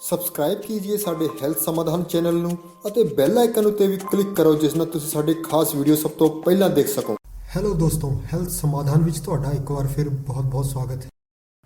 Subscribe ਕੀजिए ਸਾਡੇ health ਸਮਾਧਾਨ channel ਨੂੰ ਅਤੇ ਬੈਲ ਆਈਕਨ ਉੱਤੇ ਵੀ ਕਲਿੱਕ ਕਰੋ, ਜਿਸ ਨਾਲ ਤੁਸੀਂ ਸਾਡੇ ਖਾਸ ਵੀਡੀਓ ਸਭ ਤੋਂ ਪਹਿਲਾਂ ਦੇਖ ਸਕੋ। ਹੈਲੋ ਦੋਸਤੋ ਹੈਲਥ ਸਮਾਧਾਨ ਵਿੱਚ ਤੁਹਾਡਾ ਇੱਕ ਵਾਰ ਫਿਰ ਬਹੁਤ-ਬਹੁਤ ਸਵਾਗਤ ਹੈ।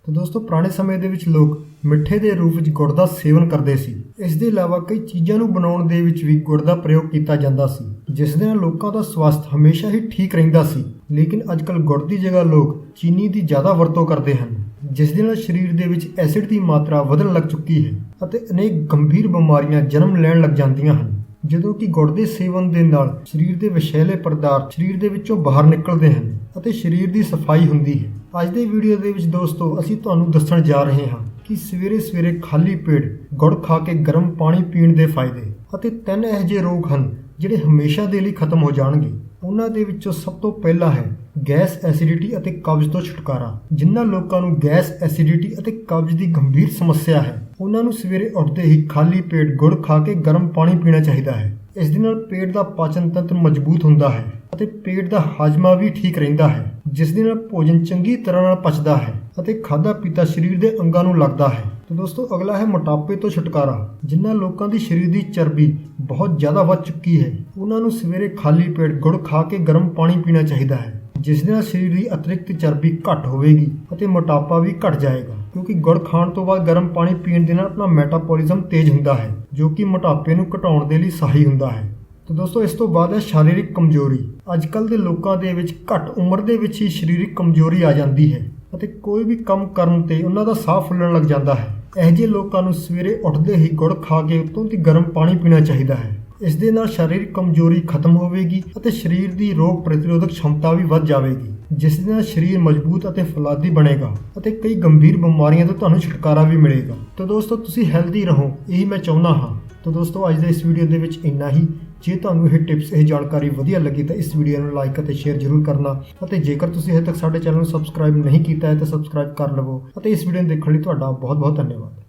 ਤਾਂ ਦੋਸਤੋ, ਪੁਰਾਣੇ ਸਮੇਂ ਦੇ ਵਿੱਚ ਲੋਕ ਮਿੱਠੇ ਦੇ ਰੂਪ ਵਿੱਚ ਗੁੜ ਦਾ ਸੇਵਨ ਕਰਦੇ ਸੀ। ਇਸ ਦੇ ਇਲਾਵਾ ਕਈ ਚੀਜ਼ਾਂ ਨੂੰ ਬਣਾਉਣ ਦੇ ਵਿੱਚ ਵੀ ਗੁੜ ਦਾ ਪ੍ਰਯੋਗ ਕੀਤਾ ਜਾਂਦਾ ਸੀ, ਜਿਸ ਦੇ ਨਾਲ ਲੋਕਾਂ ਦਾ ਸਵਾਸਥ ਹਮੇਸ਼ਾ ਹੀ ਠੀਕ ਰਹਿੰਦਾ ਸੀ। ਲੇਕਿਨ ਅੱਜਕੱਲ ਗੁੜ ਦੀ ਜਗ੍ਹਾ ਲੋਕ ਚੀਨੀ ਦੀ ਜ਼ਿਆਦਾ ਵਰਤੋਂ ਕਰਦੇ ਹਨ। ਜਿਸ ਦੇ ਨਾਲ ਸਰੀਰ ਦੇ ਵਿੱਚ ਐਸਿਡ ਦੀ ਮਾਤਰਾ ਵਧਣ ਲੱਗ ਚੁੱਕੀ ਹੈ ਅਤੇ ਅਨੇਕ ਗੰਭੀਰ ਬਿਮਾਰੀਆਂ ਜਨਮ ਲੈਣ ਲੱਗ ਜਾਂਦੀਆਂ ਹਨ, ਜਦੋਂ ਕਿ ਗੁੜ ਦੇ ਸੇਵਨ ਦੇ ਨਾਲ ਸਰੀਰ ਦੇ ਵਿਸ਼ੈਲੇ ਪਦਾਰਥ ਸਰੀਰ ਦੇ ਵਿੱਚੋਂ ਬਾਹਰ ਨਿਕਲਦੇ ਹਨ ਅਤੇ ਸਰੀਰ ਦੀ ਸਫ਼ਾਈ ਹੁੰਦੀ ਹੈ। ਅੱਜ ਦੇ ਵੀਡੀਓ ਦੇ ਵਿੱਚ ਦੋਸਤੋ, ਅਸੀਂ ਤੁਹਾਨੂੰ ਦੱਸਣ ਜਾ ਰਹੇ ਹਾਂ ਕਿ ਸਵੇਰੇ ਸਵੇਰੇ ਖਾਲੀ ਪੇਟ ਗੁੜ ਖਾ ਕੇ ਗਰਮ ਪਾਣੀ ਪੀਣ ਦੇ ਫਾਇਦੇ ਅਤੇ ਤਿੰਨ ਇਹੋ ਜਿਹੇ ਰੋਗ ਹਨ ਜਿਹੜੇ ਹਮੇਸ਼ਾ ਦੇ ਲਈ ਖਤਮ ਹੋ ਜਾਣਗੇ। ਉਹਨਾਂ ਦੇ ਵਿੱਚੋਂ ਸਭ ਤੋਂ ਪਹਿਲਾ ਹੈ ਗੈਸ ਐਸਿਡਿਟੀ ਅਤੇ ਕਬਜ਼ ਤੋਂ ਛੁਟਕਾਰਾ। ਜਿਨ੍ਹਾਂ ਲੋਕਾਂ ਨੂੰ ਗੈਸ ਐਸਿਡਿਟੀ ਅਤੇ ਕਬਜ਼ ਦੀ ਗੰਭੀਰ ਸਮੱਸਿਆ ਹੈ, ਉਹਨਾਂ ਨੂੰ ਸਵੇਰੇ ਉੱਠਦੇ ਹੀ ਖਾਲੀ ਪੇਟ ਗੁੜ ਖਾ ਕੇ ਗਰਮ ਪਾਣੀ ਪੀਣਾ ਚਾਹੀਦਾ ਹੈ। ਇਸ ਦੇ ਨਾਲ ਪੇਟ ਦਾ ਪਾਚਨ ਤੰਤਰ ਮਜ਼ਬੂਤ ਹੁੰਦਾ ਹੈ ਅਤੇ ਪੇਟ ਦਾ ਹਾਜ਼ਮਾ ਵੀ ਠੀਕ ਰਹਿੰਦਾ ਹੈ, ਜਿਸ ਦੇ ਨਾਲ ਭੋਜਨ ਚੰਗੀ ਤਰ੍ਹਾਂ ਨਾਲ ਪਚਦਾ ਹੈ ਅਤੇ ਖਾਦਾ ਪੀਤਾ ਸਰੀਰ ਦੇ ਅੰਗਾਂ ਨੂੰ ਲੱਗਦਾ ਹੈ। ਤੇ ਦੋਸਤੋ, ਅਗਲਾ ਹੈ ਮੋਟਾਪੇ ਤੋਂ ਛੁਟਕਾਰਾ। ਜਿਨ੍ਹਾਂ ਲੋਕਾਂ ਦੀ ਸਰੀਰ ਦੀ ਚਰਬੀ ਬਹੁਤ ਜ਼ਿਆਦਾ ਵੱਧ ਚੁੱਕੀ ਹੈ, ਉਹਨਾਂ ਨੂੰ ਸਵੇਰੇ ਖਾਲੀ ਪੇਟ ਗੁੜ ਖਾ ਕੇ ਗਰਮ ਪਾਣੀ ਪੀਣਾ ਚਾਹੀਦਾ ਹੈ। ਜਿਸ ਦੇ ਨਾਲ ਸਰੀਰ ਦੀ ਅਤਿਰਿਕਤ ਚਰਬੀ ਘੱਟ ਹੋਵੇਗੀ ਅਤੇ ਮੋਟਾਪਾ ਵੀ ਘਟ ਜਾਏਗਾ, ਕਿਉਂਕਿ ਗੁੜ ਖਾਣ ਤੋਂ ਬਾਅਦ ਗਰਮ ਪਾਣੀ ਪੀਣ ਦੇ ਨਾਲ ਆਪਣਾ ਮੈਟਾਬੋਲਿਜ਼ਮ ਤੇਜ਼ ਹੁੰਦਾ ਹੈ, ਜੋ ਕਿ ਮੋਟਾਪੇ ਨੂੰ ਘਟਾਉਣ ਦੇ ਲਈ ਸਹਾਈ ਹੁੰਦਾ ਹੈ। ਤਾਂ ਦੋਸਤੋ, ਇਸ ਤੋਂ ਬਾਅਦ ਹੈ ਸ਼ਾਰੀਰਿਕ ਕਮਜ਼ੋਰੀ। ਅੱਜ ਕੱਲ ਦੇ ਲੋਕਾਂ ਦੇ ਵਿੱਚ ਘੱਟ ਉਮਰ ਦੇ ਵਿੱਚ ਹੀ ਸਰੀਰਕ ਕਮਜ਼ੋਰੀ ਆ ਜਾਂਦੀ ਹੈ ਅਤੇ ਕੋਈ ਵੀ ਕੰਮ ਕਰਨ ਤੇ ਉਹਨਾਂ ਦਾ ਸਾਹ ਫੁੱਲਣ ਲੱਗ ਜਾਂਦਾ ਹੈ। ਇਹੋ ਜਿਹੇ ਲੋਕਾਂ ਨੂੰ ਸਵੇਰੇ ਉੱਠਦੇ ਹੀ ਗੁੜ ਖਾ ਕੇ ਉਤੋਂ ਦੀ ਗਰਮ ਪਾਣੀ ਪੀਣਾ ਚਾਹੀਦਾ ਹੈ। ਇਸ ਦੇ ਨਾਲ ਸਰੀਰਕ ਕਮਜ਼ੋਰੀ ਖਤਮ ਹੋਵੇਗੀ ਅਤੇ ਸਰੀਰ ਦੀ ਰੋਗ ਪ੍ਰਤੀਰੋਧਕ ਸ਼ਮਤਾ ਵੀ ਵੱਧ ਜਾਵੇਗੀ, ਜਿਸ ਦੇ ਨਾਲ ਸਰੀਰ ਮਜ਼ਬੂਤ ਅਤੇ ਫਲਾਦੀ ਬਣੇਗਾ ਅਤੇ ਕਈ ਗੰਭੀਰ ਬਿਮਾਰੀਆਂ ਤੋਂ ਤੁਹਾਨੂੰ ਛੁਟਕਾਰਾ ਵੀ ਮਿਲੇਗਾ। ਤਾਂ ਦੋਸਤੋ, ਤੁਸੀਂ ਹੈਲਦੀ ਰਹੋ, ਇਹੀ ਮੈਂ ਚਾਹੁੰਦਾ ਹਾਂ। ਤਾਂ ਦੋਸਤੋ, ਅੱਜ ਦੇ ਇਸ ਵੀਡੀਓ ਦੇ ਵਿੱਚ ਇੰਨਾ ਹੀ। ਜੇ ਤੁਹਾਨੂੰ ਇਹ ਟਿਪਸ ਇਹ ਜਾਣਕਾਰੀ ਵਧੀਆ ਲੱਗੀ ਤਾਂ ਇਸ ਵੀਡੀਓ ਨੂੰ ਲਾਈਕ ਅਤੇ ਸ਼ੇਅਰ ਜ਼ਰੂਰ ਕਰਨਾ ਅਤੇ ਜੇਕਰ ਤੁਸੀਂ ਹਜੇ ਤੱਕ ਸਾਡੇ ਚੈਨਲ ਨੂੰ ਸਬਸਕ੍ਰਾਈਬ ਨਹੀਂ ਕੀਤਾ ਹੈ ਤਾਂ ਸਬਸਕ੍ਰਾਈਬ ਕਰ ਲਵੋ ਅਤੇ ਇਸ ਵੀਡੀਓ ਨੂੰ ਦੇਖਣ ਲਈ ਤੁਹਾਡਾ ਬਹੁਤ ਬਹੁਤ ਧੰਨਵਾਦ।